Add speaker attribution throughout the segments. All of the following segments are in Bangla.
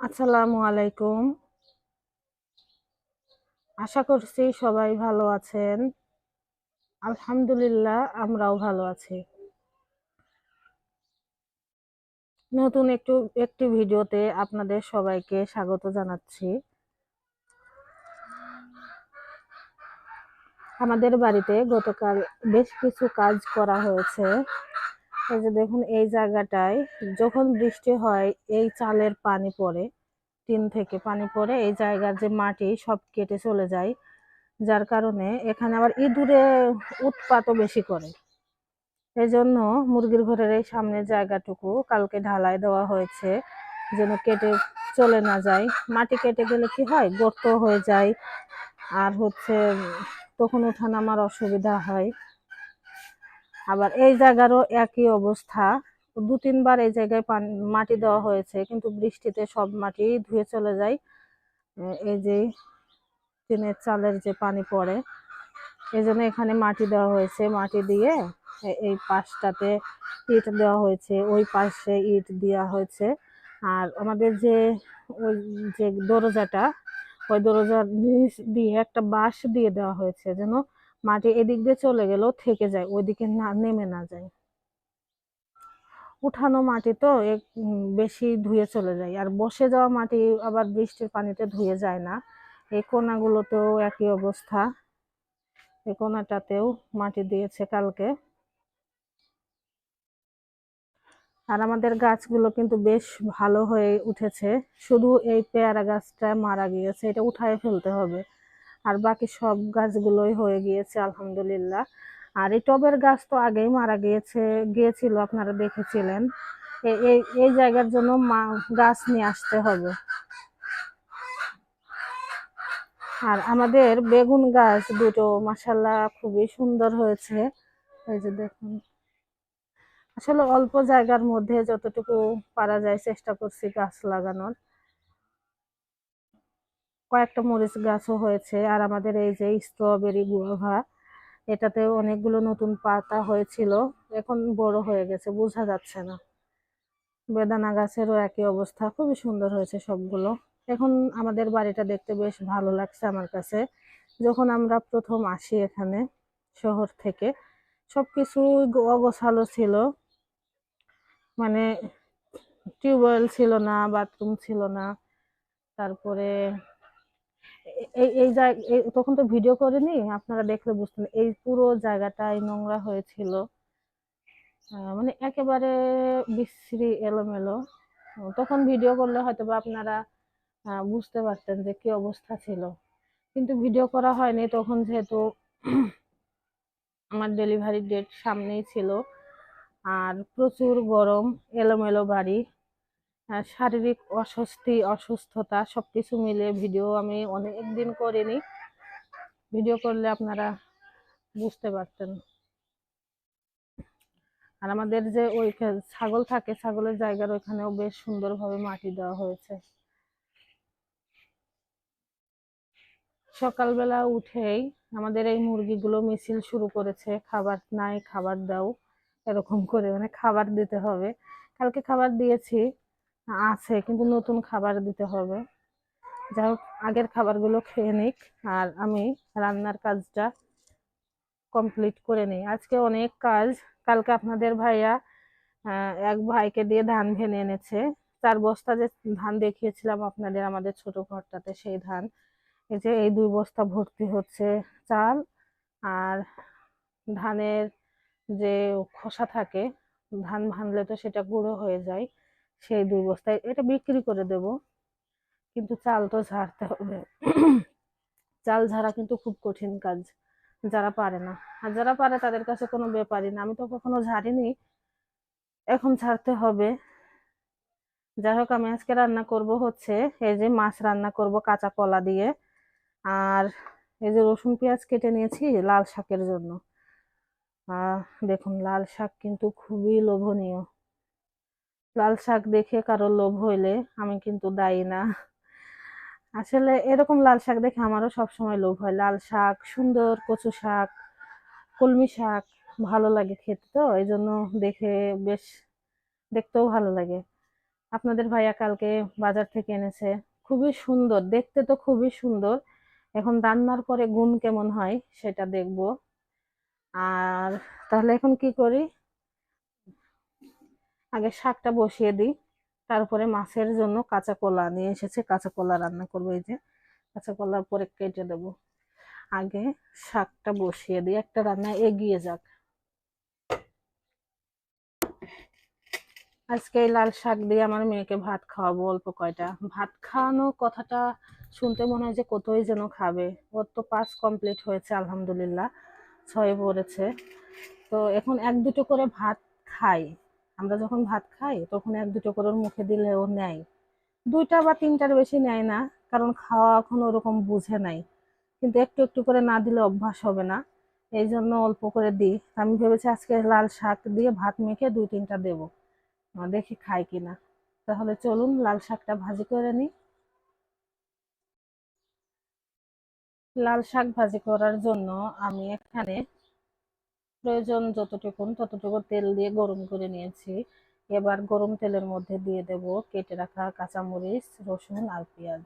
Speaker 1: আসসালামু আলাইকুম। আশা করছি সবাই ভালো আছেন। আলহামদুলিল্লাহ, আমরাও ভালো আছি। নতুন একটু, একটি ভিডিওতে আপনাদের সবাইকে স্বাগত জানাচ্ছি। আমাদের বাড়িতে গতকাল বেশ কিছু কাজ করা হয়েছে। এই যে দেখুন, এই জায়গাটায় যখন বৃষ্টি হয়, এই চালের পানি পড়ে, টিন থেকে পানি পড়ে, এই জায়গার যে মাটি সব কেটে চলে যায়। যার কারণে এখানে আবার ইঁদুরে উৎপাতও বেশি করে। এই জন্য মুরগির ঘরের এই সামনের জায়গাটুকু কালকে ঢালাই দেওয়া হয়েছে, যেন কেটে চলে না যায়। মাটি কেটে গেলে কি হয়? গর্ত হয়ে যায়। আর হচ্ছে, তখন ওঠানামার অসুবিধা হয়। আবার এই জায়গারও একই অবস্থা। দু তিনবার এই জায়গায় মাটি দেওয়া হয়েছে, কিন্তু বৃষ্টিতে সব মাটি ধুয়ে চলে যায়। এই যে টিনের চালের যে পানি পড়ে এই জন্য এখানে মাটি দেওয়া হয়েছে। মাটি দিয়ে এই পাশটাতে ইট দেওয়া হয়েছে, ওই পাশে ইট দেওয়া হয়েছে। আর আমাদের যে ওই যে দরজাটা, ওই দরজার নিচ দিয়ে একটা বাঁশ দিয়ে দেওয়া হয়েছে যেন মাটি এদিক দিয়ে চলে গেলেও থেকে যায়, ওইদিকে না, নেমে না যায়। উঠানো মাটি তো এক বেশি ধুয়ে চলে যায়। আর বসে যাওয়া মাটি আবার বৃষ্টির পানিতে ধুয়ে যায় না। এই কোনাগুলোতেও একই অবস্থা। এই কোনাটাতেও মাটি দিয়েছে কালকে। আর আমাদের গাছগুলো কিন্তু বেশ ভালো হয়ে উঠেছে। শুধু এই পেয়ারা গাছটা মারা গিয়েছে, এটা উঠায় ফেলতে হবে। আর বাকি সব গাছগুলোই হয়ে গিয়েছে, আলহামদুলিল্লাহ। আর এই টবের গাছ তো আগেই মারা গিয়েছে, গিয়েছিল, আপনারা দেখেছিলেন। এই এই জায়গার জন্য মা, গাছ নিয়ে আসতে হবে। আর আমাদের বেগুন গাছ দুটো মাসাল্লাহ খুবই সুন্দর হয়েছে। এই যে দেখুন। আসলে অল্প জায়গার মধ্যে যতটুকু পারা যায়, চেষ্টা করছি গাছ লাগানোর। কয়েকটা মরিচ গাছও হয়েছে। আর আমাদের এই যে স্ট্রবেরি গুয়াভা এটাতে অনেকগুলো নতুন পাতা হয়েছিল। এখন বড় হয়ে গেছে, বোঝা যাচ্ছে না। বেদানা গাছেরও একই অবস্থা, খুবই সুন্দর হয়েছে সবগুলো। এখন আমাদের বাড়িটা দেখতে বেশ ভালো লাগছে আমার কাছে। যখন আমরা প্রথম আসি এখানে শহর থেকে, সবকিছু অগোছালো ছিল। মানে টিউবওয়েল ছিল না, বাথরুম ছিল না। তারপরে এই এই তখন তো ভিডিও করিনি? আপনারা দেখলে বুঝতেন এই পুরো জায়গাটাই নোংরা হয়েছিল। মানে একেবারে বিশ্রী এলোমেলো। তখন ভিডিও করলে হয়তো বা আপনারা বুঝতে পারতেন যে কি অবস্থা ছিল। কিন্তু ভিডিও করা হয়নি। তখন যেহেতু আমার ডেলিভারি ডেট সামনেই ছিল। আর প্রচুর গরম, এলোমেলো বাড়ি। শারীরিক অস্বস্তি, অসুস্থতা সব কিছু মিলে ভিডিও আমি অনেক দিন করিনি। ভিডিও করলে আপনারা বুঝতে পারতেন। আর আমাদের যে ওই ছাগল থাকে, ছাগলের জায়গার ওইখানেও বেশ সুন্দরভাবে মাটি দেওয়া হয়েছে। সকালবেলা উঠেই আমাদের এই মুরগিগুলো মিছিল শুরু করেছে, খাবার নাই, খাবার দাও, এরকম করে মানে খাবার দিতে হবে। কালকে খাবার দিয়েছি আছে, কিন্তু নতুন খাবার দিতে হবে। যাই হোক আগের খাবারগুলো খেয়ে নিক, আর আমি রান্নার কাজটা কমপ্লিট করে নিই। আজকে অনেক কাজ, কালকে আপনাদের ভাইয়া এক ভাইকে দিয়ে ধান ভেনে এনেছে। চার বস্তা যে ধান দেখিয়েছিলাম আপনাদের আমাদের ছোট ঘরটাতে, সেই ধান। এই যে এই দুই বস্তা ভর্তি হচ্ছে চাল, আর ধানের যে খোসা থাকে, ধান ভাঙলে তো সেটা গুঁড়ো হয়ে যায়। সেই দুই বস্তায় এটা বিক্রি করে দেব। কিন্তু চাল তো ঝাড়তে হবে। চাল ঝাড়া কিন্তু খুব কঠিন কাজ, যারা পারে না। আর যারা পারে তাদের কাছে কোনো ব্যাপারই না। আমি তো কখনো ঝাড়িনি, এখন ছাড়তে হবে। যাই হোক, আমি আজকে রান্না করব হচ্ছে এই যে মাছ রান্না করব কাঁচা কলা দিয়ে। আর এই যে রসুন, পেঁয়াজ কেটে নিয়েছি লাল শাকের জন্য। দেখুন, লাল শাক কিন্তু খুবই লোভনীয়। লাল শাক দেখে কারও লোভ হইলে আমি কিন্তু দায়ী না। আসলে এরকম লাল শাক দেখে আমারও সবসময় লোভ হয়। লাল শাক, সুন্দর কচু শাক, কলমি শাক ভালো লাগে খেতে তো এই জন্য দেখে বেশ দেখতেও ভালো লাগে। আপনাদের ভাইয়া কালকে বাজার থেকে এনেছে। খুবই সুন্দর, দেখতে তো খুবই সুন্দর। এখন রান্নার পরে গুণ কেমন হয় সেটা দেখব। আর তাহলে এখন কি করি? আগে শাকটা বসিয়ে দিই। তারপরে মাছের জন্য কাঁচা কলা নিয়ে এসেছে, কাঁচা কলা রান্না করব এই যে। কাঁচা কলা পরে কেটে দেব। আগে শাকটা বসিয়ে দিই, একটা রান্না এগিয়ে যাক। আজকে এই লাল শাক দিয়ে আমার মেয়েকে ভাত খাওয়াবো অল্প কয়টা। ভাত খাওয়ানো কথাটা শুনতে মনে হয় যে কতই যেন খাবে। ওর তো পাস কমপ্লিট হয়েছে, আলহামদুলিল্লাহ, ছয়ে পড়েছে। তো এখন এক দুটো করে ভাত খাই। আমরা যখন ভাত খাই, তখন এক দুটো করে মুখে দিলে ও নেয়। দুইটা বা তিনটার বেশি নেয় না, কারণ খাওয়া এখন ওরকম বুঝে নাই। কিন্তু একটু একটু করে না দিলে অভ্যাস হবে না। এই জন্য অল্প করে দিই। আমি ভেবেছি আজকে লাল শাক দিয়ে ভাত মেখে দুই তিনটা দেবো। দেখি খাই কিনা। তাহলে চলুন লাল শাকটা ভাজি করে নিই। লাল শাক ভাজি করার জন্য আমি এখানে প্রয়োজন যতটুকু ততটুকু তেল দিয়ে গরম করে নিয়েছি। এবার গরম তেলের মধ্যে দিয়ে দেব কেটে রাখা কাঁচামরিচ, রসুন আর পেঁয়াজ।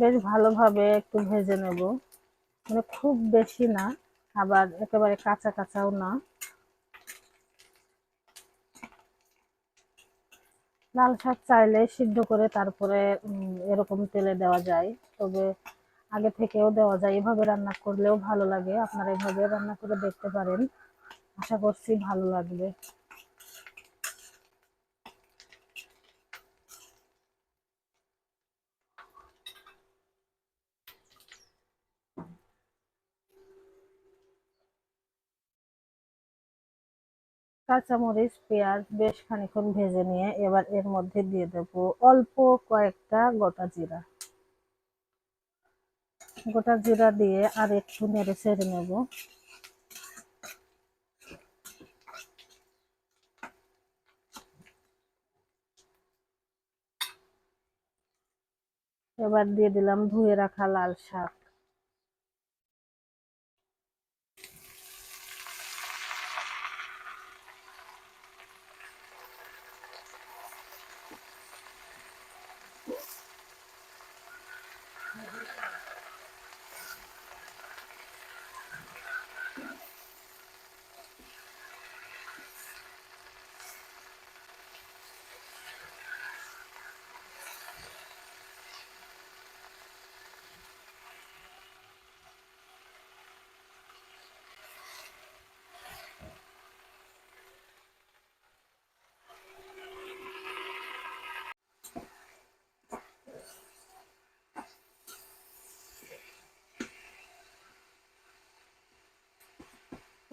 Speaker 1: বেশ ভালোভাবে একটু ভেজে নেব। মানে খুব বেশি না আবার একেবারে কাঁচা কাঁচাও না। লাল শাক চাইলে সিদ্ধ করে তারপরে এরকম তেলে দেওয়া যায়। তবে আগে থেকেও দেওয়া যায়। এভাবে রান্না করলেও ভালো লাগে। আপনারা এভাবে রান্না করে দেখতে পারেন। আশা করছি ভালো লাগবে। কাঁচামরিচ, পেঁয়াজ বেশ খানিক্ষণ ভেজে নিয়ে এবার এর মধ্যে দিয়ে দেব অল্প কয়েকটা গোটা জিরা। গোটা জিরা দিয়ে আর একটু নেড়ে ছেড়ে নেব। এবার দিয়ে দিলাম ধুয়ে রাখা লাল শাক।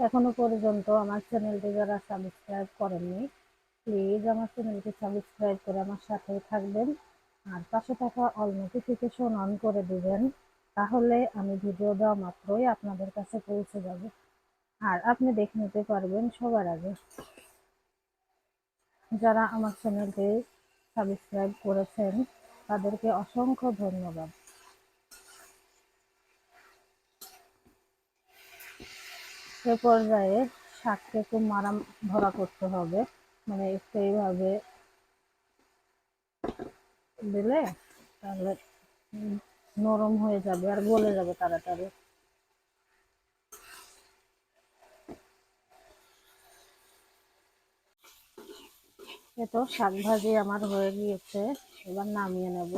Speaker 1: এখনও পর্যন্ত আমার চ্যানেলটি যারা সাবস্ক্রাইব করেননি প্লিজ আমার চ্যানেলটি সাবস্ক্রাইব করে আমার সাথেই থাকবেন। আর পাশে থাকা অল নোটিফিকেশন অন করে দিবেন, তাহলে আমি ভিডিও দেওয়া মাত্রই আপনাদের কাছে পৌঁছে যাবে। আর আপনি দেখে নিতে পারবেন সবার আগে। যারা আমার চ্যানেলটি সাবস্ক্রাইব করেছেন, তাদেরকে অসংখ্য ধন্যবাদ। এ পর্যায়ে শাককে একটু মারাম, ভরা করতে হবে। মানে একটু এইভাবে দিলে তাহলে নরম হয়ে যাবে আর গলে যাবে তাড়াতাড়ি। এ তো শাক ভাজি আমার হয়ে গিয়েছে, এবার নামিয়ে নেব।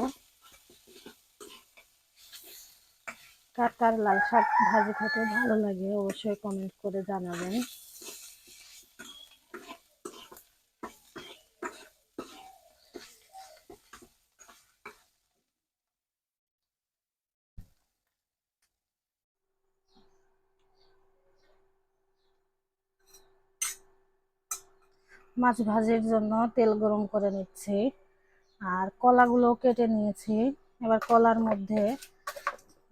Speaker 1: কার কার লাল শাক ভাজি খেতে ভালো লাগে অবশ্যই কমেন্ট করে জানাবেন। মাছ ভাজির জন্য তেল গরম করে নিচ্ছি। আর কলাগুলো কেটে নিয়েছি। এবার কলার মধ্যে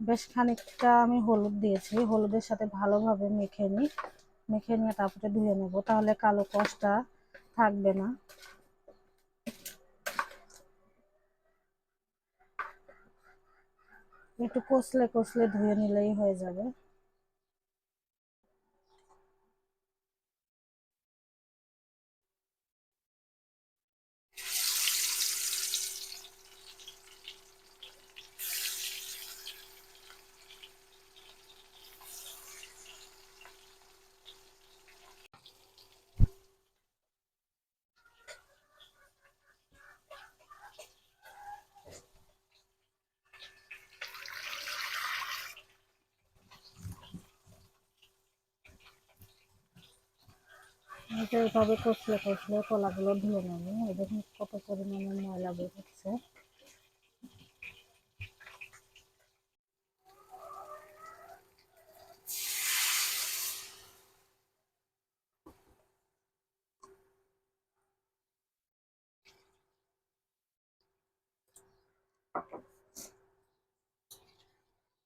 Speaker 1: বেশ খানিকটা আমি হলুদ দিয়েছি। হলুদের সাথে ভালোভাবে মেখে নিই। মেখে নিয়ে তারপরে ধুয়ে নেব। তাহলে কালো কষটা থাকবে না। একটু কষলে কষলে ধুয়ে নিলেই হয়ে যাবে। এটা এইভাবে কষলে কষলে কলাগুলো ধুয়ে নেব। এই দেখুন কত পরিমাণে ময়লা বের হচ্ছে।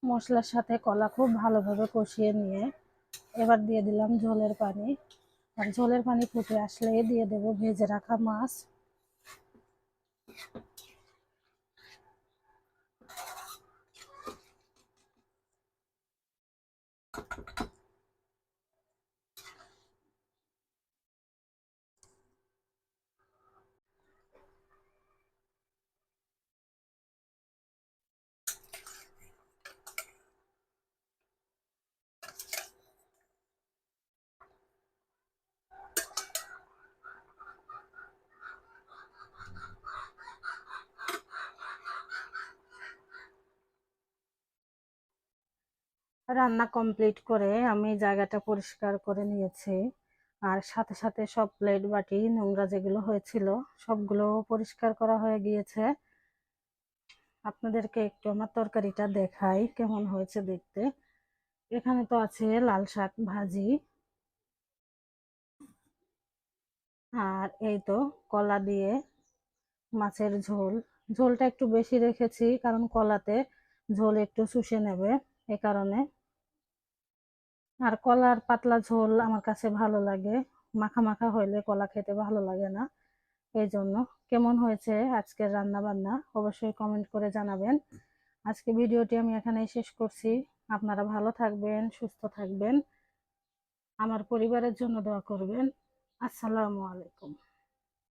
Speaker 1: মশলার সাথে কলা খুব ভালোভাবে কষিয়ে নিয়ে এবার দিয়ে দিলাম ঝোলের পানি। আর ঝোলের পানি ফুটে আসলে দিয়ে দেব ভেজে রাখা মাছ। রান্না কমপ্লিট করে আমি জায়গাটা পরিষ্কার করে নিয়েছি। আর সাথে সাথে সব প্লেট বাটি, নোংরা যেগুলো হয়েছিল, সবগুলো পরিষ্কার করা হয়ে গিয়েছে। আপনাদেরকে একটু আমার তরকারিটা দেখাই কেমন হয়েছে দেখতে। এখানে তো আছে লাল শাক ভাজি। আর এই তো কলা দিয়ে মাছের ঝোল। ঝোলটা একটু বেশি রেখেছি, কারণ কলাতে ঝোল একটু শুষে নেবে, এ কারণে। আর কলার পাতলা ঝোল আমার কাছে ভালো লাগে। মাখা মাখা হইলে কলা খেতে ভালো লাগে না। এই জন্য কেমন হয়েছে আজকের রান্না বান্না অবশ্যই কমেন্ট করে জানাবেন। আজকে ভিডিওটি আমি এখানেই শেষ করছি। আপনারা ভালো থাকবেন, সুস্থ থাকবেন। আমার পরিবারের জন্য দোয়া করবেন। আসসালামু আলাইকুম।